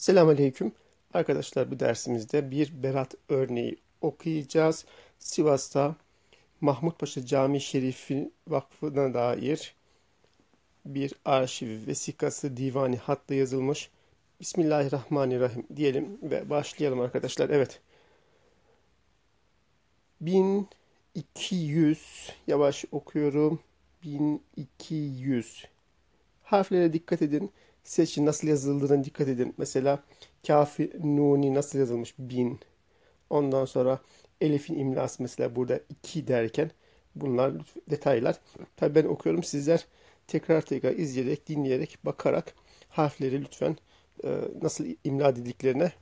Selamünaleyküm. Arkadaşlar bu dersimizde bir berat örneği okuyacağız. Sivas'ta Mahmut Paşa Camii Şerifi Vakfı'na dair bir arşiv vesikası divani hatta yazılmış. Bismillahirrahmanirrahim diyelim ve başlayalım arkadaşlar. Evet. 1200 yavaş okuyorum. 1200 harflere dikkat edin seçin nasıl yazıldığına dikkat edin. Mesela kafi nuni nasıl yazılmış? Bin. Ondan sonra elifin imlası mesela burada iki derken bunlar detaylar. Tabii ben okuyorum sizler tekrar tekrar izleyerek, dinleyerek, bakarak harfleri lütfen e, nasıl imla dediklerine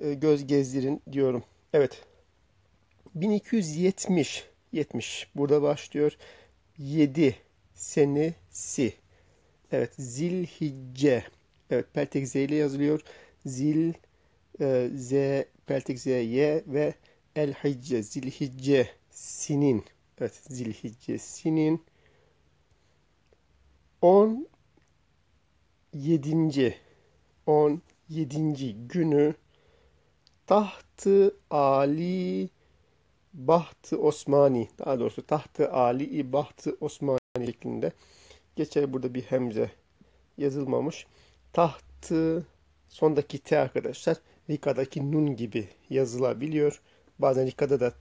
e, göz gezdirin diyorum. Evet. 1270 70 burada başlıyor. 7 senesi Evet Zilhicce. Evet Peltek Z ile yazılıyor. Zil e, Z Peltek Z Y ve El Hicce Zilhicce Sinin. Evet Zilhicce Sinin. 10 yedinci 17. günü Tahtı Ali Bahtı Osmani daha doğrusu Tahtı Ali Bahtı Osmani şeklinde Geçer burada bir hemze yazılmamış. Tahtı sondaki T arkadaşlar Rika'daki nun gibi yazılabiliyor. Bazen Rika'da da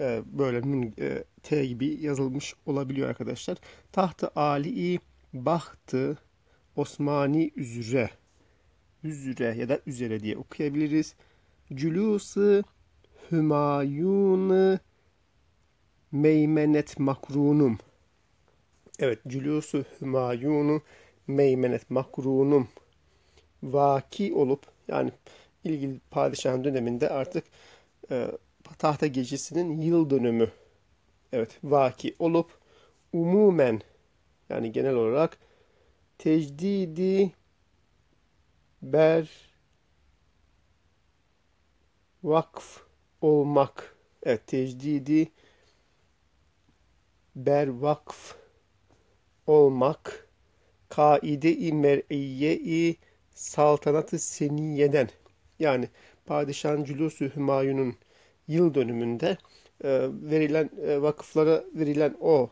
e, böyle nun e, T gibi yazılmış olabiliyor arkadaşlar. Tahtı Ali Bahtı Osmani üzere üzere ya da üzere diye okuyabiliriz. Hümayun Meymenet Makrunum Evet, Cülûs-u Hümayunu Meymenet Makrunum. Vaki olup yani ilgili padişahın döneminde artık e, tahta gecesinin yıl dönümü. Evet vaki olup umumen yani genel olarak tecdidi ber vakf olmak. Evet tecdidi ber vakf olmak kaide-i mer'iye-i saltanatı seniyeden yani Padişahın Cülûs-ü Hümayun'un yıl dönümünde e, verilen e, vakıflara verilen o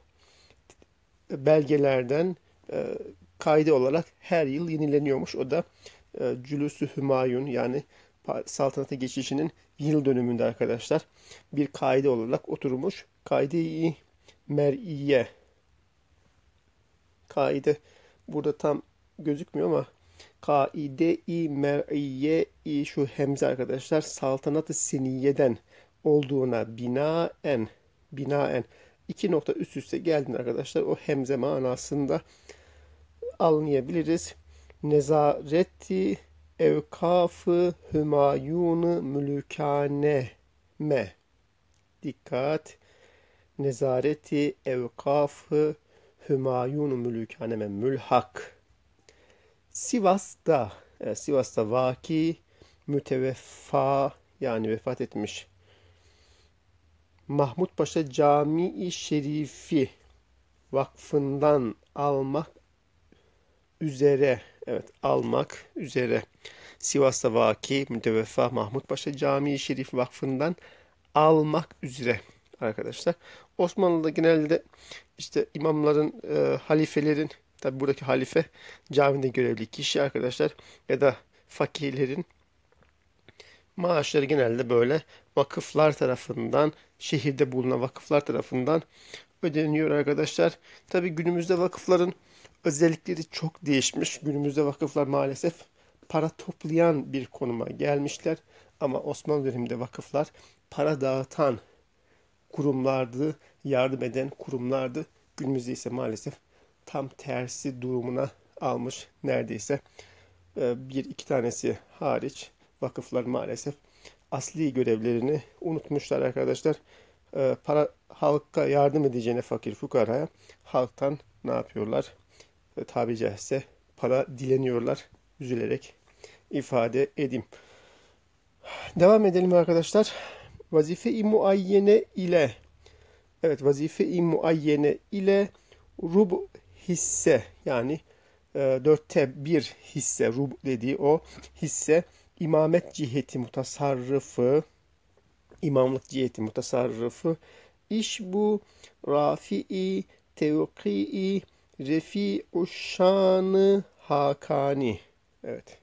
belgelerden e, kaide olarak her yıl yenileniyormuş. O da e, Cülûs-ü Hümayun yani saltanata geçişinin yıl dönümünde arkadaşlar bir kaide olarak oturmuş. Kaide-i mer'iye kaide burada tam gözükmüyor ama kaide-i mer'iye-i şu hemze arkadaşlar. Saltanat-ı seniyeden olduğuna binaen binaen. İki nokta üst üste geldiğinde arkadaşlar. O hemze manasında anlayabiliriz. Nezareti evkafı hümayunu mülükane me dikkat. Nezareti evkafı Hümayun Mülükaneme mülhak. Sivas'ta, e, Sivas'ta vaki müteveffa yani vefat etmiş. Mahmut Paşa Camii Şerifi vakfından almak üzere evet almak üzere Sivas'ta vaki müteveffa Mahmut Paşa Camii Şerif Vakfı'ndan almak üzere arkadaşlar. Osmanlı'da genelde işte imamların, e, halifelerin, tabi buradaki halife camide görevli kişi arkadaşlar ya da fakirlerin maaşları genelde böyle vakıflar tarafından, şehirde bulunan vakıflar tarafından ödeniyor arkadaşlar. Tabi günümüzde vakıfların özellikleri çok değişmiş. Günümüzde vakıflar maalesef para toplayan bir konuma gelmişler. Ama Osmanlı döneminde vakıflar para dağıtan kurumlardı, yardım eden kurumlardı. Günümüzde ise maalesef tam tersi durumuna almış neredeyse. Ee, bir iki tanesi hariç vakıflar maalesef asli görevlerini unutmuşlar arkadaşlar. Ee, para halka yardım edeceğine fakir fukaraya halktan ne yapıyorlar? Tabi caizse para dileniyorlar. Üzülerek ifade edeyim. Devam edelim arkadaşlar vazife-i muayyene ile evet vazife-i muayyene ile rub hisse yani e, dörtte bir hisse rub dediği o hisse imamet ciheti mutasarrıfı imamlık ciheti mutasarrıfı iş bu rafi'i tevki'i refi uşşanı hakani evet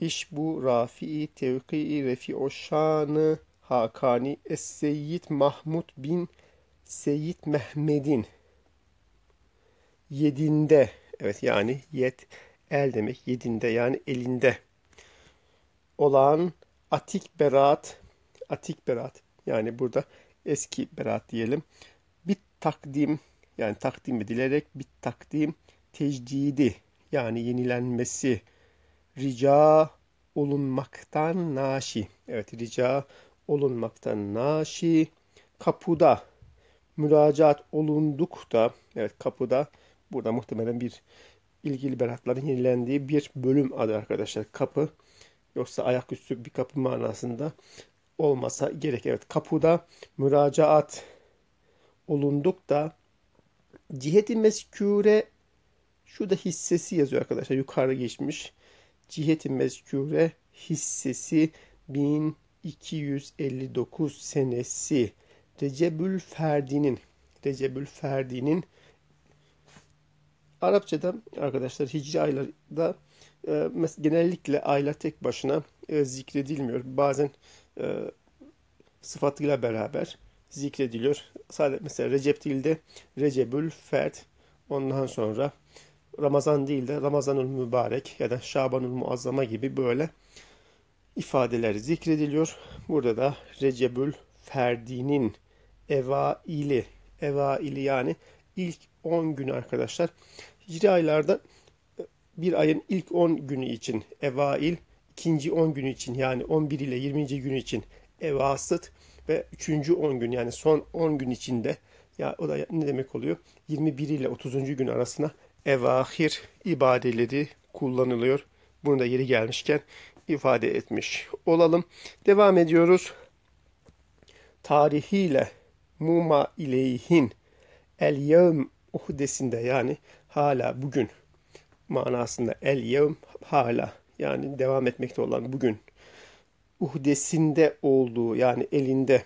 İş bu rafi'i tevki'i refi oşanı hakani es seyyid Mahmud bin Seyyid Mehmed'in yedinde. Evet yani yet el demek yedinde yani elinde olan atik berat atik berat yani burada eski berat diyelim. Bir takdim yani takdim edilerek bir takdim tecdidi yani yenilenmesi rica olunmaktan naşi. Evet rica olunmaktan naşi. Kapuda müracaat olunduk da evet kapıda burada muhtemelen bir ilgili beratların yenilendiği bir bölüm adı arkadaşlar kapı. Yoksa ayaküstü bir kapı manasında olmasa gerek. Evet kapıda müracaat olunduk da ciheti meskure şu da hissesi yazıyor arkadaşlar yukarı geçmiş ciheti meskure hissesi 1259 senesi Recebül Ferdi'nin Recebül Ferdi'nin Arapçada arkadaşlar hicri aylarda e, genellikle aylar tek başına e, zikredilmiyor. Bazen e, sıfatıyla beraber zikrediliyor. Sadece mesela Recep değil de Recebül Ferd ondan sonra Ramazan değil de Ramazanül Mübarek ya da Şabanül Muazzama gibi böyle ifadeler zikrediliyor. Burada da Recebül Ferdi'nin evaili, evaili yani ilk 10 günü arkadaşlar. Hicri aylarda bir ayın ilk 10 günü için evail, ikinci 10 günü için yani 11 ile 20. günü için evasıt ve 3. 10 gün yani son 10 gün içinde ya o da ne demek oluyor? 21 ile 30. gün arasına evahir ibadeleri kullanılıyor. Bunu da yeri gelmişken ifade etmiş olalım. Devam ediyoruz. Tarihiyle muma ileyhin el yevm uhdesinde yani hala bugün manasında el yevm hala yani devam etmekte olan bugün uhdesinde olduğu yani elinde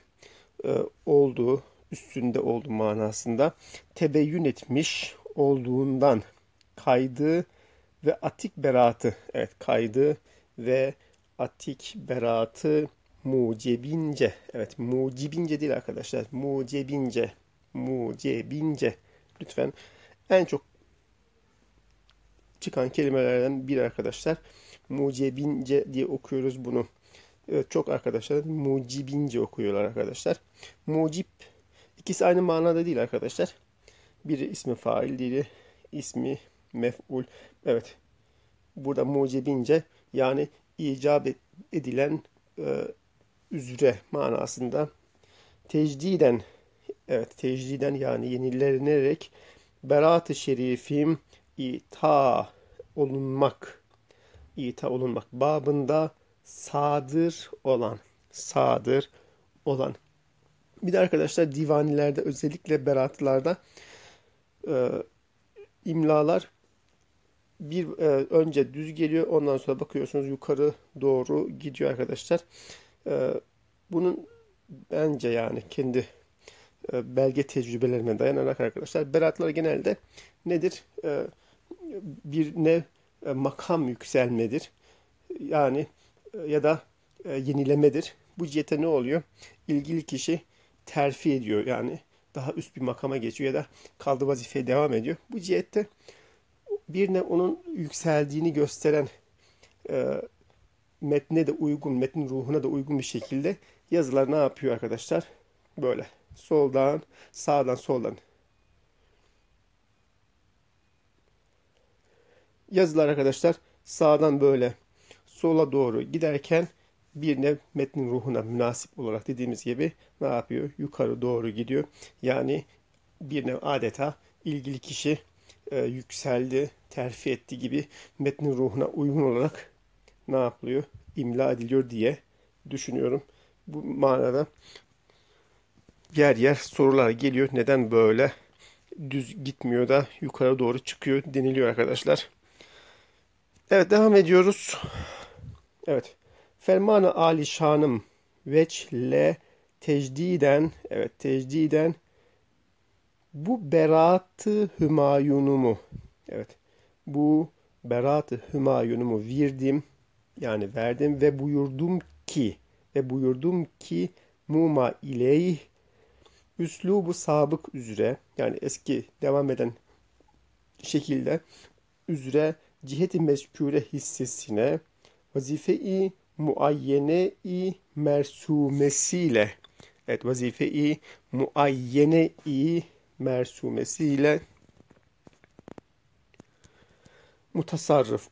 e, olduğu üstünde olduğu manasında tebeyyün etmiş olduğundan kaydı ve atik beratı evet kaydı ve atik beratı mucebince evet mucibince değil arkadaşlar mucebince mucebince lütfen en çok çıkan kelimelerden bir arkadaşlar mucebince diye okuyoruz bunu. Evet, çok arkadaşlar mucibince okuyorlar arkadaşlar. Mucib ikisi aynı manada değil arkadaşlar biri ismi fail diğeri ismi mef'ul. Evet. Burada mucibince yani icap edilen e, üzere manasında tecdiden evet tecdiden yani yenilenerek berat-ı şerifim ita olunmak ita olunmak babında sadır olan sadır olan. Bir de arkadaşlar divanilerde özellikle beratlarda e, imlalar bir e, önce düz geliyor ondan sonra bakıyorsunuz yukarı doğru gidiyor arkadaşlar. E, bunun bence yani kendi e, belge tecrübelerime dayanarak arkadaşlar beratlar genelde nedir? E, bir ne e, makam yükselmedir. Yani e, ya da e, yenilemedir. Bu cihete ne oluyor? İlgili kişi terfi ediyor yani daha üst bir makama geçiyor ya da kaldığı vazifeye devam ediyor. Bu cihette birine onun yükseldiğini gösteren e, metne de uygun, metnin ruhuna da uygun bir şekilde yazılar ne yapıyor arkadaşlar? Böyle soldan, sağdan, soldan. Yazılar arkadaşlar sağdan böyle sola doğru giderken bir nev metnin ruhuna münasip olarak dediğimiz gibi ne yapıyor? Yukarı doğru gidiyor. Yani bir nev adeta ilgili kişi e, yükseldi, terfi etti gibi metnin ruhuna uygun olarak ne yapılıyor? İmla ediliyor diye düşünüyorum. Bu manada yer yer sorular geliyor. Neden böyle düz gitmiyor da yukarı doğru çıkıyor deniliyor arkadaşlar. Evet devam ediyoruz. Evet. Fermanı Ali Şanım veçle tecdiden evet tecdiden bu beratı hümayunumu evet bu beratı hümayunumu virdim yani verdim ve buyurdum ki ve buyurdum ki muma ileyh üslubu sabık üzere yani eski devam eden şekilde üzere ciheti mezkure hissesine vazife-i muayyene-i mersumesiyle. Evet vazife-i muayyene-i mersumesiyle mutasarrıf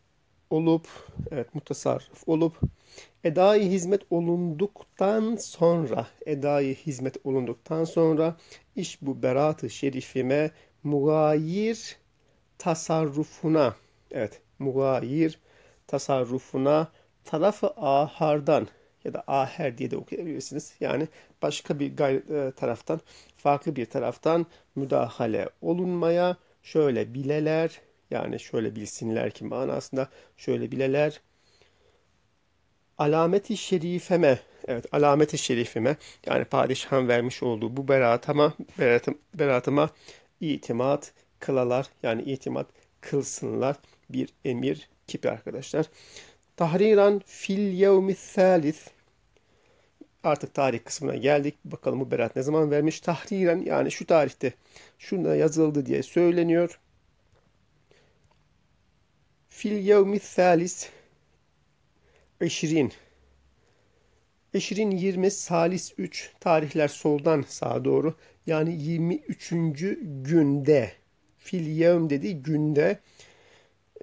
olup evet mutasarrıf olup edai hizmet olunduktan sonra edai hizmet olunduktan sonra iş bu berat-ı şerifime mugayir tasarrufuna evet mugayir tasarrufuna tarafı ahardan ya da aher diye de okuyabilirsiniz. Yani başka bir gayr- e, taraftan, farklı bir taraftan müdahale olunmaya şöyle bileler, yani şöyle bilsinler ki manasında şöyle bileler. Alameti şerifeme, evet alameti şerifime yani padişahın vermiş olduğu bu beratıma, beratım, beratıma itimat kılalar yani itimat kılsınlar bir emir kipi arkadaşlar. Tahriran fil yevmi thalith. Artık tarih kısmına geldik. Bakalım bu berat ne zaman vermiş? Tahriren yani şu tarihte şunda yazıldı diye söyleniyor. Fil yevmi thalis 20 Eşrin 20 salis 3 tarihler soldan sağa doğru yani 23. günde fil yevm dediği günde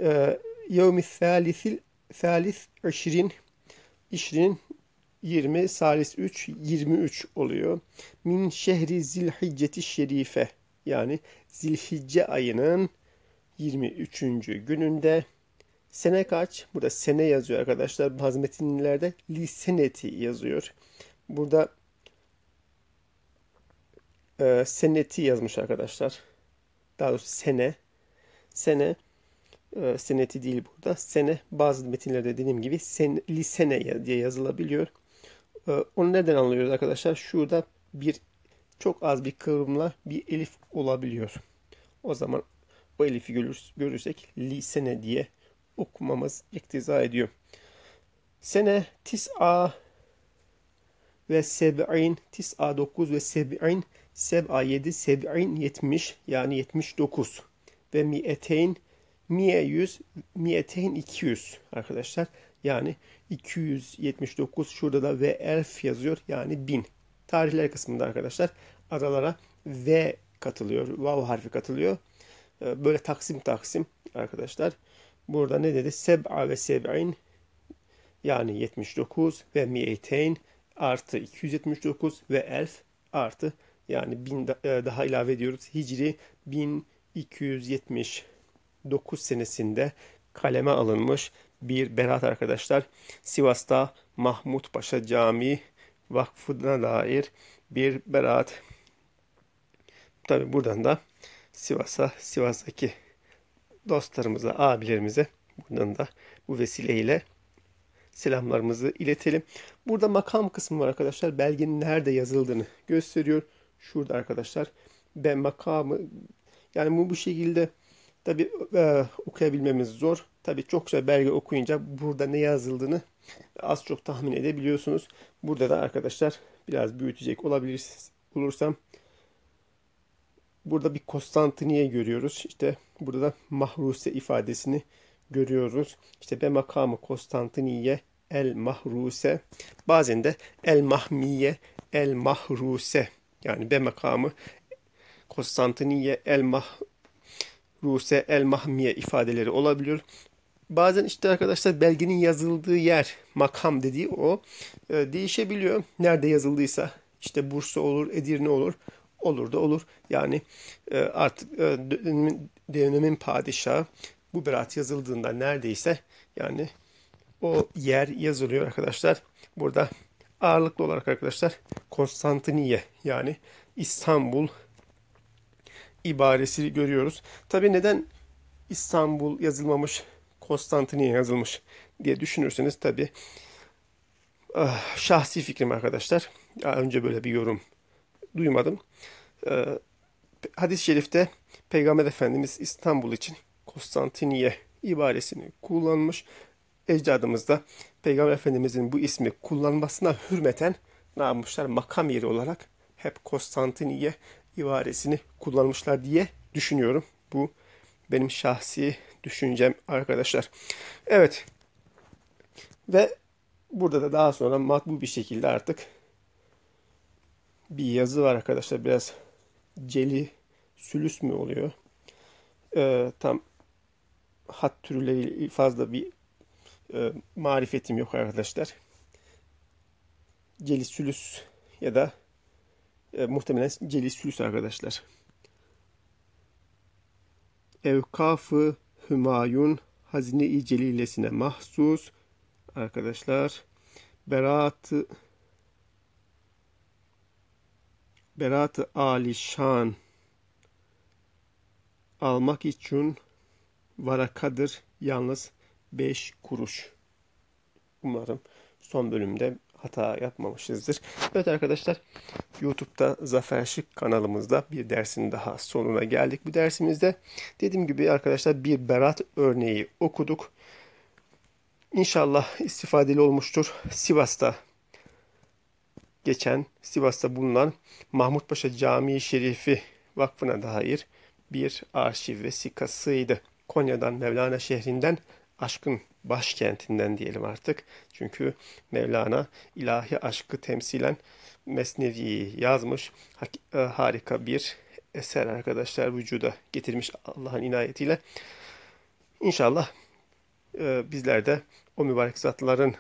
e, yevmi thalisil Salis 20 İşrin 20 Salis 3 23 oluyor. Min şehri zilhicceti şerife yani zilhicce ayının 23. gününde sene kaç? Burada sene yazıyor arkadaşlar. Bazı metinlerde liseneti yazıyor. Burada e, seneti yazmış arkadaşlar. Daha doğrusu sene. Sene e, seneti değil burada. Sene bazı metinlerde dediğim gibi sen, lisene diye yazılabiliyor. E, onu nereden anlıyoruz arkadaşlar? Şurada bir çok az bir kıvrımla bir elif olabiliyor. O zaman o elifi görür, görürsek lisene diye okumamız iktiza ediyor. Sene tis'a ve seb'in tis'a 9 ve seb'in seb'a 7 seb'in 70 yani 79 ve mi'eteyn Miye 100, miyeteyn 200 arkadaşlar. Yani 279 şurada da ve elf yazıyor yani 1000. Tarihler kısmında arkadaşlar aralara V katılıyor. Vav harfi katılıyor. Ee, böyle taksim taksim arkadaşlar. Burada ne dedi? Seb'a ve seb'in yani 79 ve miyeteyn artı 279 ve elf artı yani 1000 e, daha ilave ediyoruz. Hicri 1270 9 senesinde kaleme alınmış bir berat arkadaşlar. Sivas'ta Mahmut Paşa Camii Vakfı'na dair bir berat. Tabi buradan da Sivas'a, Sivas'taki dostlarımıza, abilerimize buradan da bu vesileyle selamlarımızı iletelim. Burada makam kısmı var arkadaşlar. Belgenin nerede yazıldığını gösteriyor. Şurada arkadaşlar. Ben makamı yani bu bu şekilde Tabi e, okuyabilmemiz zor. Tabi çokça belge okuyunca burada ne yazıldığını az çok tahmin edebiliyorsunuz. Burada da arkadaşlar biraz büyütecek olabilir olursam burada bir Konstantiniye görüyoruz. İşte burada da mahruse ifadesini görüyoruz. İşte be makamı Konstantiniye el mahruse bazen de el mahmiye el mahruse yani be makamı Konstantiniye el mahruse Ruse, El Mahmiye ifadeleri olabiliyor. Bazen işte arkadaşlar belgenin yazıldığı yer, makam dediği o e, değişebiliyor. Nerede yazıldıysa işte Bursa olur, Edirne olur, olur da olur. Yani e, artık e, dönemin, dönemin padişahı bu berat yazıldığında neredeyse yani o yer yazılıyor arkadaşlar. Burada ağırlıklı olarak arkadaşlar Konstantiniye yani İstanbul ibaresi görüyoruz. Tabi neden İstanbul yazılmamış, Konstantiniye yazılmış diye düşünürseniz tabi ah, şahsi fikrim arkadaşlar. Daha önce böyle bir yorum duymadım. Ee, hadis-i şerifte Peygamber Efendimiz İstanbul için Konstantiniye ibaresini kullanmış. Ecdadımız da Peygamber Efendimizin bu ismi kullanmasına hürmeten ne yapmışlar? Makam yeri olarak hep Konstantiniye ibaresini kullanmışlar diye düşünüyorum. Bu benim şahsi düşüncem arkadaşlar. Evet. Ve burada da daha sonra matbu bir şekilde artık bir yazı var arkadaşlar. Biraz celi sülüs mü oluyor? Ee, tam hat türleri fazla bir e, marifetim yok arkadaşlar. Celi sülüs ya da e, muhtemelen celi sülüs arkadaşlar. Evkafı Hümayun Hazine-i Celilesine mahsus arkadaşlar. Berat Berat Ali Şan almak için varakadır yalnız 5 kuruş. Umarım son bölümde hata yapmamışızdır. Evet arkadaşlar YouTube'da Zafer Şık kanalımızda bir dersin daha sonuna geldik. Bu dersimizde dediğim gibi arkadaşlar bir berat örneği okuduk. İnşallah istifadeli olmuştur. Sivas'ta geçen Sivas'ta bulunan Mahmut Paşa Camii Şerifi Vakfı'na dair bir arşiv vesikasıydı. Konya'dan Mevlana şehrinden aşkın başkentinden diyelim artık. Çünkü Mevlana ilahi aşkı temsilen Mesnevi'yi yazmış. E, harika bir eser arkadaşlar vücuda getirmiş Allah'ın inayetiyle. İnşallah e, bizler de o mübarek zatların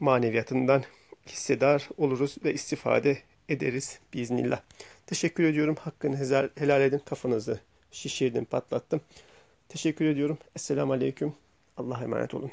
maneviyatından hissedar oluruz ve istifade ederiz biiznillah. Teşekkür ediyorum. Hakkını helal edin. Kafanızı şişirdim, patlattım. Teşekkür ediyorum. Esselamu Aleyküm. Allah'a emanet olun.